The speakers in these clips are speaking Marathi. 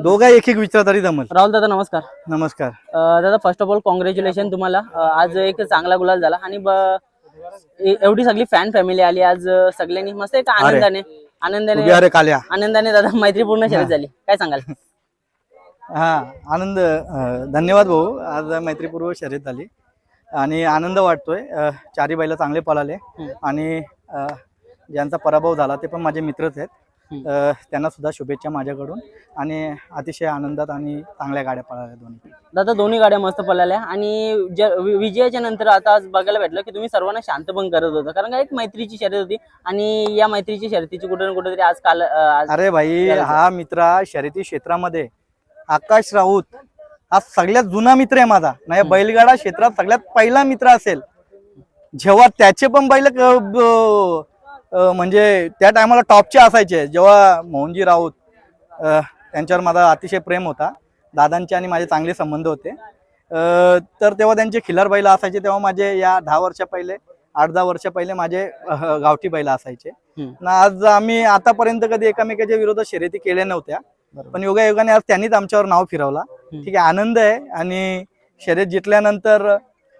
दोघा एक एक विचार तरी जमल राहुल दादा नमस्कार. नमस्कार. अं, दादा फर्स्ट ऑफ ऑल कॉंग्रॅच्युलेशन तुम्हाला. अं, आज एक चांगला गुलाल झाला आणि ब- ए- एवढी सगळी फॅन फॅमिली आली. आज अं, सगळ्यांनी मस्त एक आनंदाने आनंदाने उभी अरे काल्या. आनंदाने दादा मैत्रीपूर्ण शर्यत झाली. काय सांगाल? हा आनंद अं, धन्यवाद भाऊ. आज मैत्रीपूर्व शर्यत झाली. आणि आनंद वाटतोय. अं, चारी बैल चांगले पळाले. आणि अं, ज्यांचा पराभव झाला ते पण माझे मित्रच आहेत. त्यांना सुद्धा शुभेच्छा माझ्याकडून आणि अतिशय आनंदात आणि चांगल्या गाड्या पळाल्या दोन्ही. दादा दोन्ही गाड्या मस्त पळाल्या. आणि ज- वि- विजयाच्या नंतर आता आज बघायला भेटलं की तुम्ही सर्वांना शांत पण करत होता. कारण का एक मैत्रीची शर्यत होती आणि या मैत्रीची शर्यतीची कुठे ना कुठेतरी आज काल अरे भाई. हा मित्र शर्यती क्षेत्रामध्ये आकाश राऊत हा सगळ्यात जुना मित्र आहे माझा. नाही बैलगाडा क्षेत्रात सगळ्यात पहिला मित्र असेल. जेव्हा त्याचे पण बैल म्हणजे त्या टायमाला टॉपचे असायचे. जेव्हा मोहनजी राऊत त्यांच्यावर माझा अतिशय प्रेम होता. दादांचे आणि माझे चांगले संबंध होते. तर तेव्हा त्यांचे खिलार बैल असायचे. तेव्हा माझे या दहा वर्षा पहिले आठ दहा वर्ष पहिले माझे गावठी बैल असायचे. ना आज आम्ही आतापर्यंत कधी एकामेकाच्या विरोधात शर्यती केल्या नव्हत्या. पण योगायोगाने आज त्यांनीच आमच्यावर नाव फिरवला. ठीक आहे आनंद आहे. आणि शर्यत जिंकल्यानंतर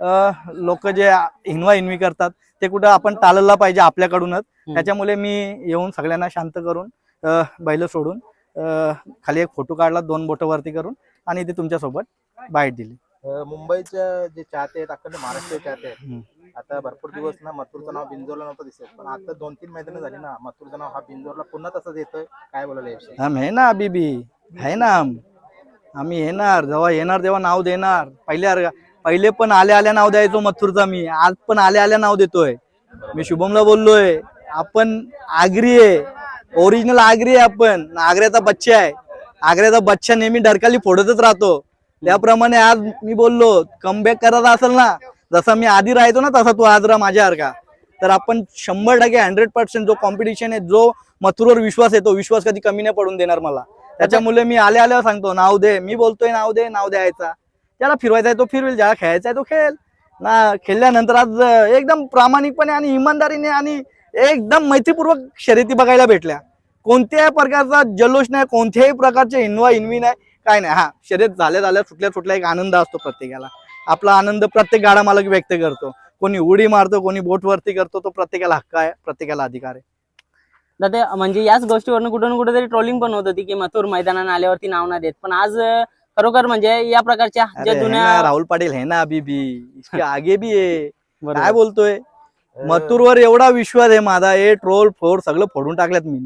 लोक जे हिनवा हिनवी करतात ते कुठं आपण टाळला पाहिजे आपल्याकडूनच. त्याच्यामुळे मी येऊन सगळ्यांना शांत करून बैल सोडून खाली एक फोटो काढला दोन बोट वरती करून आणि ते तुमच्यासोबत बाईट दिली. मुंबईच्या जे चाहते आहेत अखंड महाराष्ट्र चाहते आहेत. आता भरपूर दिवस ना मथुरचं नाव बिंजोरला नव्हतं दिसत पण आता दोन तीन मैदानं झाली ना मथुरचं नाव हा बिंजोरला पुन्हा तसंच येतोय काय बोलायला हम है ना भी है ना आम्ही येणार जेव्हा येणार तेव्हा नाव देणार पहिले अर- पहिले पण आल्या आल्या नाव द्यायचो मथुरचा मी. आज पण आल्या आल्या नाव देतोय. मी शुभमला बोललोय. आपण आगरी आहे. ओरिजिनल आगरी आहे आपण. आग्र्याचा बच्चा आहे. आग्र्याचा बच्चा नेहमी डरकाली फोडतच राहतो. त्याप्रमाणे आज मी बोललो कमबॅक करायचा असेल ना जसा मी आधी राहायचो ना तसा तू आज राहा माझ्यासारखा तर आपण शंभर टक्के हंड्रेड पर्सेंट जो कॉम्पिटिशन आहे जो मथुरवर विश्वास आहे तो विश्वास कधी कमी नाही पडून देणार मला. त्याच्यामुळे मी आल्या आल्यावर सांगतो नाव दे. मी बोलतोय नाव दे नाव द्यायचा. ज्याला फिरवायचा आहे तो फिरवेल ज्याला खेळायचा आहे तो खेळेल. ना खेळल्यानंतर आज एकदम प्रामाणिकपणे आणि इमानदारीने आणि एकदम मैत्रीपूर्वक शर्यती बघायला भेटल्या. कोणत्याही प्रकारचा जल्लोष नाही कोणत्याही प्रकारचे इन्वा इन्वी नाही काय नाही. हा शर्यत झाल्या झाल्या सुटल्या सुटल्या एक आनंद असतो प्रत्येकाला. आपला आनंद प्रत्येक गाडा मालक व्यक्त करतो. कोणी उडी मारतो कोणी बोट वरती करतो तो प्रत्येकाला हक्क आहे प्रत्येकाला अधिकार आहे. दादा म्हणजे याच गोष्टीवरून कुठून कुठेतरी ट्रोलिंग पण होत होती की मथुर मैदानाने आल्यावरती नाव नाही देत. पण आज खरोखर म्हणजे या प्रकारच्या अरे ज्या ना, जुन्या राहुल पाटील है ना अभी भी. इसके आगे भी आहे बरोबर. काय बोलतोय? मथुरवर एवढा विश्वास आहे माझा. हे ट्रोल फोड सगळं फोडून टाकल्यात मी.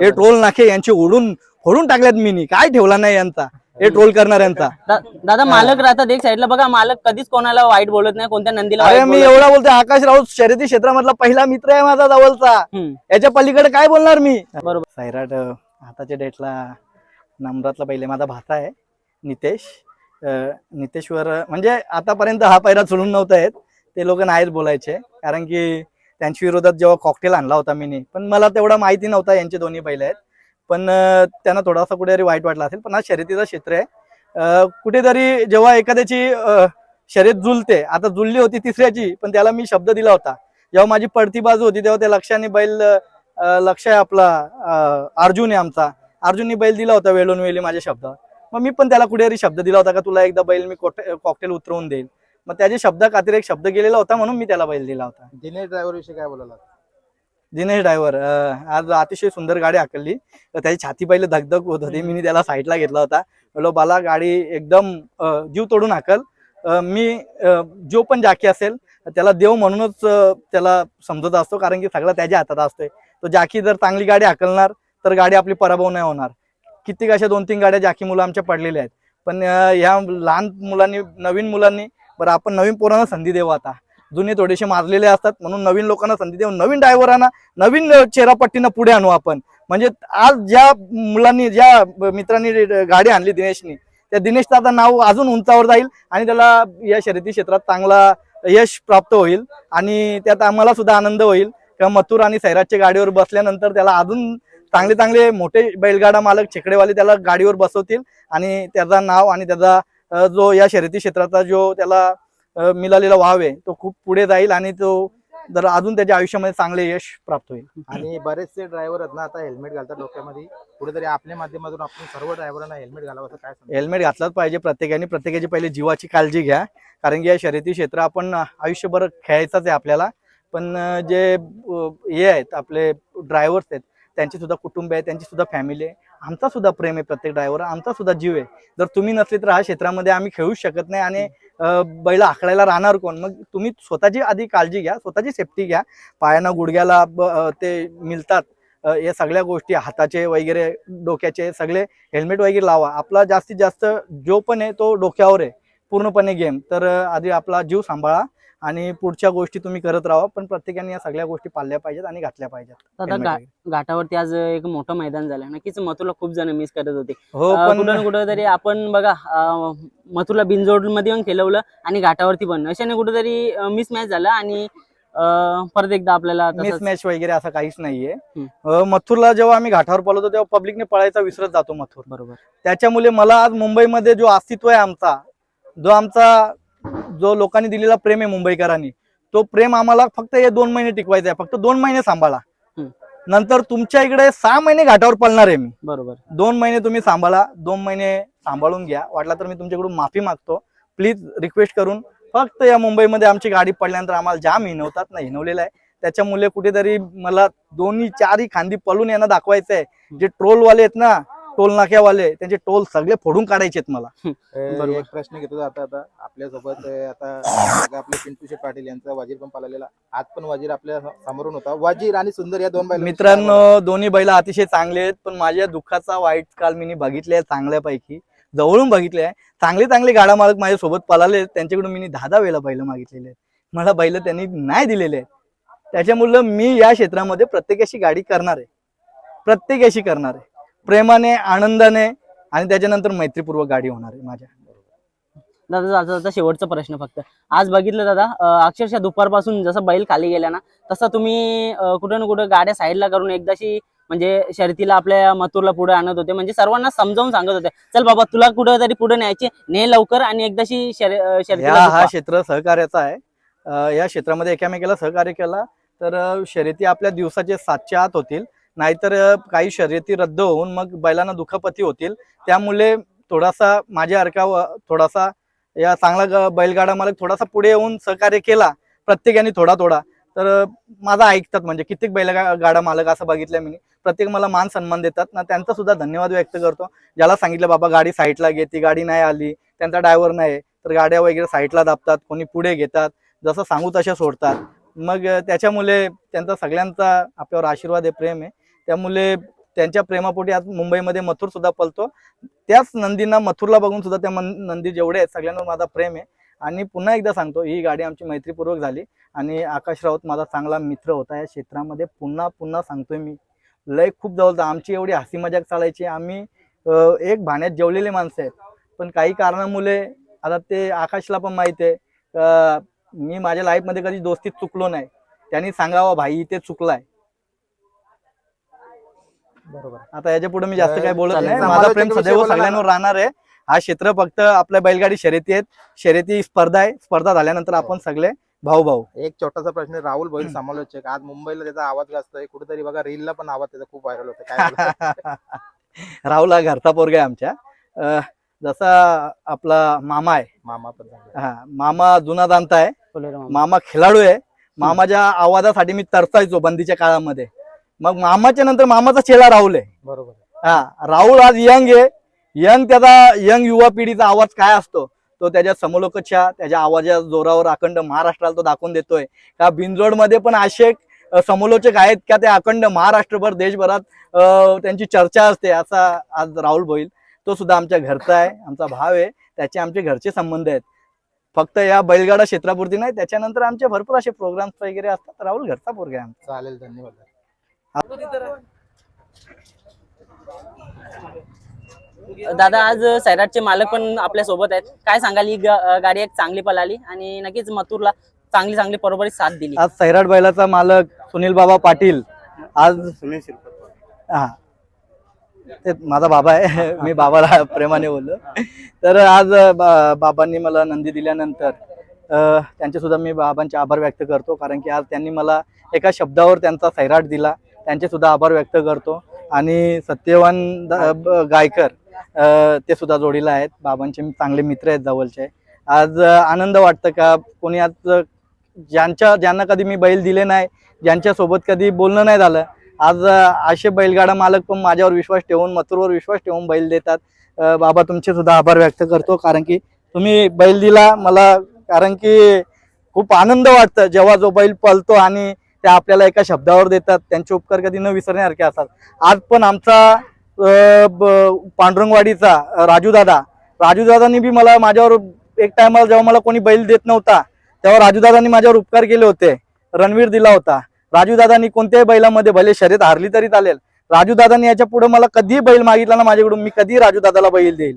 हे ट्रोल नाखे यांचे ओढून फोडून टाकल्यात मी. काय ठेवला नाही यांचा? हे ट्रोल करणाऱ्यांचा. दा- दादा मालक राहतात एक साईडला बघा मालक कधीच कोणाला वाईट बोलत नाही कोणत्या नंदीला अरे वाईट मी बोलत एवढा बोलतोय आकाश राऊत शर्यती क्षेत्रामधला पहिला मित्र आहे माझा जवळचा. हम्म, याच्या पलीकडे काय बोलणार मी? बरोबर. सैराट अं, आताच्या डेटला नम्रातला पहिले माझा भाता आहे. नितेश. अं, नितेशवर म्हणजे आतापर्यंत हा पैरा सोडून नव्हता येत. ते लोक नाहीच बोलायचे. कारण की त्यांच्या विरोधात जेव्हा कॉकटेल आणला होता मी पण मला तेवढा माहिती नव्हता यांचे दोन्ही बैल आहेत. पण त्यांना थोडासा कुठेतरी वाईट वाटला असेल. पण हा शर्यतीचं क्षेत्र आहे. कुठेतरी जेव्हा एखाद्याची शर्यत जुलते आता जुलली होती तिसऱ्याची पण त्याला मी शब्द दिला होता. जेव्हा माझी पडती बाजू होती तेव्हा त्या लक्षाने बैल लक्ष आहे आपला अर्जुन आहे आमचा. अर्जुननी बैल दिला होता वेळून वेळी माझ्या शब्द मग मी पण त्याला कुठेतरी शब्द दिला होता का तुला एकदा बैल मी कॉकटेल उतरवून देईल. मग त्याच्या शब्द खातीर एक शब्द गेलेला होता म्हणून मी त्याला बैल दिला होता. दिनेश ड्रायव्हर विषयी काय बोलायला दिनेश ड्रायव्हर आज अतिशय सुंदर गाडी हाकलली. तर त्याची छाती पहिले धगधग होत होती. मी त्याला साईडला घेतला होता. बोलो बाला गाडी एकदम जीव तोडून हाकल. अं, मी जो पण जाकी असेल त्याला देव म्हणूनच त्याला समजत असतो. कारण की सगळं त्याच्या हातात असतोय. तो जाकी जर चांगली गाडी हाकलणार तर गाडी आपली पराभव नाही होणार. कित्येक अशा दोन तीन गाड्या जाकी मुलं आमच्या पडलेल्या आहेत. पण ह्या लहान मुलांनी नवीन मुलांनी बरं आपण नवीन पोरांना संधी देऊ आता. जुने थोडेसे मारलेले असतात म्हणून नवीन लोकांना संधी देऊ नवीन ड्रायव्हरांना नवीन चेहरापट्टीनं पुढे आणू आपण. म्हणजे आज ज्या मुलांनी ज्या मित्रांनी गाडी आणली दिनेशनी त्या दिनेशचं आता नाव अजून उंचावर जाईल आणि त्याला या शर्यती क्षेत्रात चांगला यश प्राप्त होईल आणि त्यात आम्हाला सुद्धा आनंद होईल. किंवा मथुर आणि सैराजच्या गाडीवर बसल्यानंतर त्याला अजून चांगले चांगले मोठे बैलगाडा मालक छेकडेवाले त्याला गाडीवर बसवतील आणि त्याचा नाव आणि त्याचा जो या शर्यती क्षेत्राचा जो त्याला मिळालेला वाव आहे तो खूप पुढे जाईल आणि तो तर अजून त्याच्या आयुष्यामध्ये चांगले यश प्राप्त होईल. आणि बरेचसे ड्रायव्हर आहेत ना आता हेल्मेट घालतात डोक्यामध्ये. कुठेतरी आपल्या माध्यमातून आपण सर्व ड्रायव्हरांना हेल्मेट घालावं असं काय? हेल्मेट घातलाच पाहिजे प्रत्येकाने. प्रत्येकाची पहिले जीवाची काळजी घ्या. कारण की या शर्यती क्षेत्र आपण आयुष्यभर खेळायचंच आहे आपल्याला. पण जे हे आहेत आपले ड्रायव्हर्स आहेत त्यांची सुद्धा कुटुंब आहे त्यांची सुद्धा फॅमिली आहे. आमचा सुद्धा प्रेम आहे प्रत्येक ड्रायव्हर आमचा सुद्धा जीव आहे. जर तुम्ही नसले तर ह्या क्षेत्रामध्ये आम्ही खेळूच शकत नाही आणि बैल आखडायला राहणार कोण? मग तुम्ही स्वतःची आधी काळजी घ्या स्वतःची सेफ्टी घ्या. पायांना गुडघ्याला ब- ते मिळतात या सगळ्या गोष्टी हाताचे वगैरे डोक्याचे सगळे हेल्मेट वगैरे लावा. आपला जास्तीत जास्त जो पण आहे तो डोक्यावर आहे. पूर्णपणे गेम तर आधी आपला जीव सांभाळा. आणि पुढच्या गोष्टी तुम्ही करत राहा पण प्रत्येकाने या सगळ्या गोष्टी पाळल्या पाहिजेत आणि घातल्या पाहिजेत. दादा गा-. घाटावरती आज एक मोठं मैदान झालं नक्कीच मथुरला खूप जण मिस करत होते. हो अं, पण कुठं ना कुठं तरी आपण बघा अं, मथुरला बिनजोडमध्ये पण खेळवलं आणि घाटावरती पण. अशाने कुठेतरी मिस मॅच झाला आणि अं, परत एकदा आपल्याला मिस मॅच वगैरे असं काहीच नाहीये. हम्म. अं, मथुरला जेव्हा आम्ही घाटावर पळवतो तेव्हा पब्लिकने पळायचा विसरत जातो मथुर. बरोबर. त्याच्यामुळे मला आज मुंबईमध्ये जो अस्तित्व आहे आमचा जो आमचा जो लोकांनी दिलेला प्रेम आहे मुंबईकरांनी तो प्रेम आम्हाला फक्त हे दोन महिने टिकवायचा आहे. फक्त दोन महिने सांभाळा. नंतर तुमच्या इकडे सहा महिने घाटावर पळणार आहे मी. बरोबर. दोन महिने तुम्ही सांभाळा दोन महिने सांभाळून घ्या. वाटला तर मी तुमच्याकडून माफी मागतो. प्लीज रिक्वेस्ट करून फक्त या मुंबईमध्ये आमची गाडी पडल्यानंतर आम्हाला जाम हिनवतात ना हिनवलेलं आहे. त्याच्यामुळे कुठेतरी मला दोन्ही चारही खांदी पळून यांना दाखवायचं आहे जे ट्रोलवाले आहेत ना टोल नाक्यावाले त्यांचे टोल सगळे फोडून काढायचे आहेत मला. बरोबर. एक प्रश्न घेतो आता आता आपल्यासोबत आता आपले पिंटू शेठ पाटील यांचा वजीर पण पाळलेला आज पण वजीर आपल्या समोरून होता. वजीर आणि सुंदर या दोन बैल मित्रांनो दोन्ही बैल अतिशय चांगले आहेत पण माझ्या दुःखाचा वाईट काल मी बघितले आहे चांगल्यापैकी. जवळून बघितले आहे चांगले चांगले गाडा मालक माझ्या सोबत पळाले आहेत. त्यांच्याकडून मी दहा दहा वेळेला बैल मागितलेले आहेत. मला बैल त्यांनी नाही दिलेले आहेत. त्याच्यामुळं मी या क्षेत्रामध्ये प्रत्येकाशी गाडी करणार आहे. प्रत्येकाशी करणार आहे. प्रेमाने आनंदाने आणि त्याच्यानंतर मैत्रीपूर्वक गाडी होणार आहे माझ्या. दादा आता शेवटचा प्रश्न फक्त. आज बघितलं दादा अक्षरशः दुपारपासून जसं बैल खाली गेला ना तसं तुम्ही कुठं ना कुठं गाड्या साईडला करून एकदाशी म्हणजे शर्तीला आपल्या मथुरला पुढे आणत होते. म्हणजे सर्वांना समजावून सांगत होते. चल बाबा तुला कुठं तरी पुढे न्यायचे ने लवकर आणि एकदाशी शर्यतीला हा. क्षेत्र सहकार्याचा आहे. या क्षेत्रामध्ये एकामेकाला सहकार्य केला तर शर्यती आपल्या दिवसाचे सातच्या आत होतील. नाहीतर काही शर्यती रद्द होऊन मग बैलांना दुखापती होतील. त्यामुळे थोडासा माझ्या अर्का थोडासा या चांगला ग- बैलगाडा मालक थोडासा पुढे येऊन सहकार्य केला. प्रत्येकाने थोडा थोडा. तर माझा ऐकतात म्हणजे कित्येक बैलगा गाडा मालक असं बघितलं मी. प्रत्येक मला मान सन्मान देतात. ना त्यांचा सुद्धा धन्यवाद व्यक्त करतो. ज्याला सांगितलं बाबा गाडी साईडला घे. ती गाडी नाही आली. त्यांचा ड्रायव्हर नाही तर गाड्या वगैरे साईडला दाबतात. कोणी पुढे घेतात. जसं सांगू तशा सोडतात. मग त्याच्यामुळे त्यांचा सगळ्यांचा आपल्यावर आशीर्वाद आहे प्रेम आहे. त्यामुळे त्यांच्या प्रेमापोटी आज मुंबईमध्ये मथुर सुद्धा पलतो. त्याच नंदींना मथुरला बघून सुद्धा त्या नंदी जेवढे आहेत सगळ्यांवर माझा प्रेम आहे. आणि पुन्हा एकदा सांगतो ही गाडी आमची मैत्रीपूर्वक झाली. आणि आकाश राऊत माझा चांगला मित्र होता. या क्षेत्रामध्ये पुन्हा पुन्हा सांगतोय मी. लय खूप जवळ आमची एवढी हसी मजाक चालायची. आम्ही एक भाण्यात जेवलेले माणसं आहेत. पण काही कारणामुळे आता ते आकाशला पण माहिती आहे मी माझ्या लाईफमध्ये कधी दोस्तीत चुकलो नाही. त्यांनी सांगावं भाई इथे चुकलाय. बरोबर. आता याच्यापुढे मी जास्त काय बोलत. नाही. माझा प्रेम सदैव बोला. सगळ्यांवर राहणार आहे. हा क्षेत्र फक्त आपल्या बैलगाडी शर्यती आहेत. शर्यती स्पर्धा आहे. स्पर्धा झाल्यानंतर आपण सगळे भाऊ भाऊ. एक छोटासा प्रश्न राहुल भोईर समालोचक आज मुंबईला त्याचा आवाज गाजतोय कुठेतरी बघा रीलला पण आवाज त्याचा खूप व्हायरल होतो काय? राहुल हा घरचा पोरगा आहे आमच्या. जसा आपला मामा आहे. मामा. हा मामा जुना जाणता आहे. मामा. खेळाडू आहे. मामाच्या आवाजासाठी मी तरसायचो बंदीच्या काळामध्ये. मग मामाच्या नंतर मामाचा चेला राहुल आहे. बरोबर. हा राहुल आज यंग आहे. यंग त्याचा यंग युवा पिढीचा आवाज काय असतो? तो त्याच्या समलोकच्या त्याच्या आवाजा जोरावर अखंड महाराष्ट्राला तो दाखवून देतोय. का बिनजोडमध्ये पण असे समलोचक आहेत का ते अखंड महाराष्ट्रभर देशभरात त्यांची चर्चा असते असा आज राहुल भोईल तो सुद्धा आमच्या घरचा आहे आमचा भाव आहे. त्याचे आमचे घरचे संबंध आहेत. फक्त या बैलगाडा क्षेत्रापुरती नाही त्याच्यानंतर आमचे भरपूर असे प्रोग्राम्स वगैरे असतात. राहुल घरचा पोरगा आहे आमचा. चालेल धन्यवाद. दादा आज सैराटचे मालक पण आपल्यासोबत आहेत. काय सांगाल? ही गा- गाडी एक चांगली पळाली आणि नक्कीच मथुरला चांगली चांगली बरोबरी साथ दिली. आज सैराट बैलाचा मालक सुनील बाबा पाटील. आज हा. ते माझा बाबा आहे. मी बाबाला प्रेमाने बोललो. तर आज बा- बाबांनी मला नंदी दिल्यानंतर अ, त्यांचे सुद्धा मी बाबांचे आभार व्यक्त करतो. कारण की आज त्यांनी मला एका शब्दावर त्यांचा सैराट दिला. त्यांचे सुद्धा आभार व्यक्त करतो. आणि सत्यवान गायकर ते सुद्धा जोडीला आहेत. बाबांचे चांगले मित्र आहेत जवळचे. आज आनंद वाटतं का? कोणी आज ज्यांच्या ज्यांना कधी मी बैल दिले नाही ज्यांच्यासोबत कधी बोलणं नाही झालं आज असे बैलगाडा मालक पण माझ्यावर विश्वास ठेवून मथुरवर विश्वास ठेवून बैल देतात. बाबा तुमचे सुद्धा आभार व्यक्त करतो. कारण की तुम्ही बैल दिला मला कारण की खूप आनंद वाटतं जेव्हा जो बैल पळतो आणि त्या आपल्याला एका शब्दावर देतात त्यांचे उपकार कधी न विसरण्यासारखे असतात. आज पण आमचा पांडुरंगवाडीचा राजूदादा राजू दादा राजू दादांनी बी मला माझ्यावर एक टायमाला जेव्हा मला कोणी बैल देत नव्हता तेव्हा राजू दादांनी माझ्यावर उपकार केले होते रणवीर दिला होता. राजू दादांनी कोणत्याही बैलामध्ये भले शर्यत हारली तरी चालेल राजू दादांनी याच्यापुढे मला कधी बैल मागितला ना माझ्याकडून मी कधी राजू दादाला बैल देईल.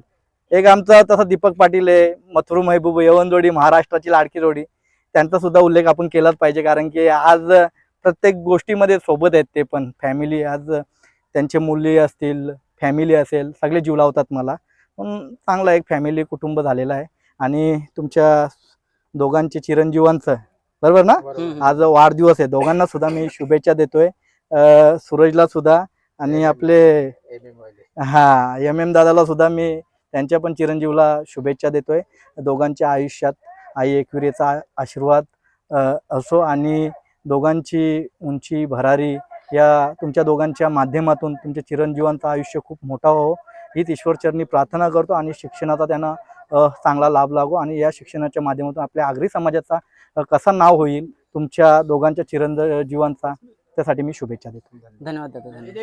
एक आमचा तसा दीपक पाटील आहे मथुरू महबूब यवन जोडी महाराष्ट्राची लाडकी जोडी त्यांचा सुद्धा उल्लेख आपण केलाच पाहिजे कारण की आज प्रत्येक गोष्टीमध्ये सोबत आहेत ते पण. फॅमिली आज त्यांचे मुली असतील फॅमिली असेल सगळे जीव लावतात मला. पण चांगला एक फॅमिली कुटुंब झालेलं आहे. आणि तुमच्या दोघांचे चिरंजीवांचं बरोबर ना. आज वाढदिवस आहे. दोघांना सुद्धा मी शुभेच्छा देतोय. अं, सूरजला सुद्धा आणि आपले हा एम एम दादाला सुद्धा मी त्यांच्या पण चिरंजीवला शुभेच्छा देतोय. दोघांच्या आयुष्यात आई एकविरेचा आशीर्वाद असो आणि दोघांची उंची भरारी या तुमच्या दोघांच्या माध्यमातून तुमच्या चिरंजीवांचं आयुष्य खूप मोठा हो. हीच ईश्वरचरणी प्रार्थना करतो आणि शिक्षणाचा त्यांना चांगला लाभ लागो आणि या शिक्षणाच्या माध्यमातून आपल्या आगरी समाजाचा कसा नाव होईल तुमच्या दोघांच्या चिरंजीवांचा त्यासाठी मी शुभेच्छा देतो. धन्यवाद दादा धन्यवाद.